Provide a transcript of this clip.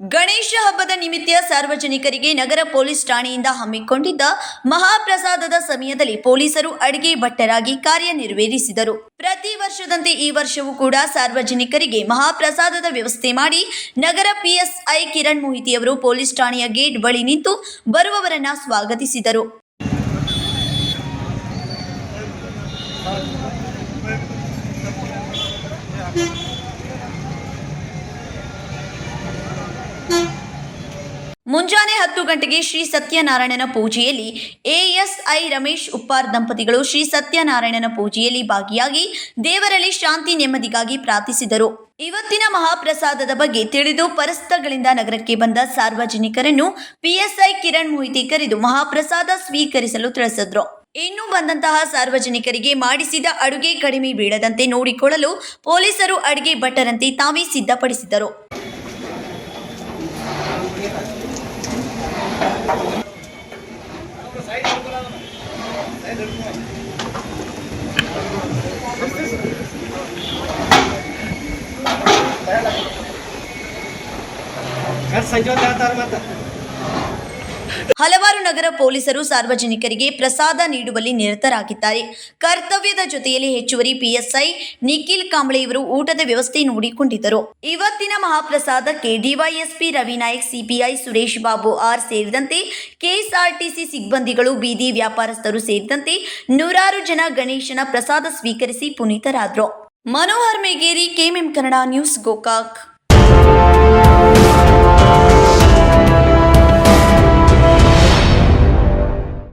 ಗಣೇಶ ಹಬ್ಬದ ನಿಮಿತ್ತ ಸಾರ್ವಜನಿಕರಿಗೆ ನಗರ ಪೊಲೀಸ್ ಠಾಣೆಯಿಂದ ಹಮ್ಮಿಕೊಂಡಿದ್ದ ಮಹಾಪ್ರಸಾದದ ಸಮಯದಲ್ಲಿ ಪೊಲೀಸರು ಅಡಿಗೆ ಭಟ್ಟರಾಗಿ ಕಾರ್ಯನಿರ್ವಹಿಸಿದರು. ಪ್ರತಿ ವರ್ಷದಂತೆ ಈ ವರ್ಷವೂ ಕೂಡ ಸಾರ್ವಜನಿಕರಿಗೆ ಮಹಾಪ್ರಸಾದದ ವ್ಯವಸ್ಥೆ ಮಾಡಿ ನಗರ ಪಿಎಸ್ಐ ಕಿರಣ್ ಮೊಹಿತಿಯವರು ಪೊಲೀಸ್ ಠಾಣೆಯ ಗೇಟ್ ಬಳಿ ನಿಂತು ಬರುವವರನ್ನ ಸ್ವಾಗತಿಸಿದರು. ಮುಂಜಾನೆ ಹತ್ತು ಗಂಟೆಗೆ ಶ್ರೀ ಸತ್ಯನಾರಾಯಣನ ಪೂಜೆಯಲ್ಲಿ ಎಎಸ್ಐ ರಮೇಶ್ ಉಪ್ಪಾರ್ ದಂಪತಿಗಳು ಶ್ರೀ ಸತ್ಯನಾರಾಯಣನ ಪೂಜೆಯಲ್ಲಿ ಭಾಗಿಯಾಗಿ ದೇವರಲ್ಲಿ ಶಾಂತಿ ನೆಮ್ಮದಿಗಾಗಿ ಪ್ರಾರ್ಥಿಸಿದರು. ಇವತ್ತಿನ ಮಹಾಪ್ರಸಾದದ ಬಗ್ಗೆ ತಿಳಿದು ಪರಸ್ಥಗಳಿಂದ ನಗರಕ್ಕೆ ಬಂದ ಸಾರ್ವಜನಿಕರನ್ನು ಪಿಎಸ್ಐ ಕಿರಣ್ ಮೊಹಿತಿ ಕರೆದು ಮಹಾಪ್ರಸಾದ ಸ್ವೀಕರಿಸಲು ತಿಳಿಸಿದ್ರು. ಇನ್ನು ಬಂದಂತಹ ಸಾರ್ವಜನಿಕರಿಗೆ ಮಾಡಿಸಿದ ಅಡುಗೆ ಕಡಿಮೆ ಬೀಳದಂತೆ ನೋಡಿಕೊಳ್ಳಲು ಪೊಲೀಸರು ಅಡುಗೆ ಭಟ್ಟರಂತೆ ತಾವೇ ಸಿದ್ಧಪಡಿಸಿದರು. Saya jual di atas mata. ಹಲವಾರು ನಗರ ಪೊಲೀಸರು ಸಾರ್ವಜನಿಕರಿಗೆ ಪ್ರಸಾದ ನೀಡುವಲ್ಲಿ ನಿರತರಾಗಿದ್ದಾರೆ. ಕರ್ತವ್ಯದ ಜೊತೆಯಲ್ಲಿ ಹೆಚ್ಚುವರಿ ಪಿಎಸ್ಐ ನಿಖಿಲ್ ಕಾಂಬ್ಳೆ ಇವರು ಊಟದ ವ್ಯವಸ್ಥೆ ನೋಡಿಕೊಂಡಿದ್ದರು. ಇವತ್ತಿನ ಮಹಾಪ್ರಸಾದಕ್ಕೆ DYSP Ravinayak CPI Suresh Babu R ಸೇರಿದಂತೆ ಕೆಎಸ್ಆರ್ಟಿಸಿ ಸಿಬ್ಬಂದಿಗಳು, ಬೀದಿ ವ್ಯಾಪಾರಸ್ಥರು ಸೇರಿದಂತೆ ನೂರಾರು ಜನ ಗಣೇಶನ ಪ್ರಸಾದ ಸ್ವೀಕರಿಸಿ ಪುನೀತರಾದರು. Manohar Megeri, KMM Kannada news Gokak.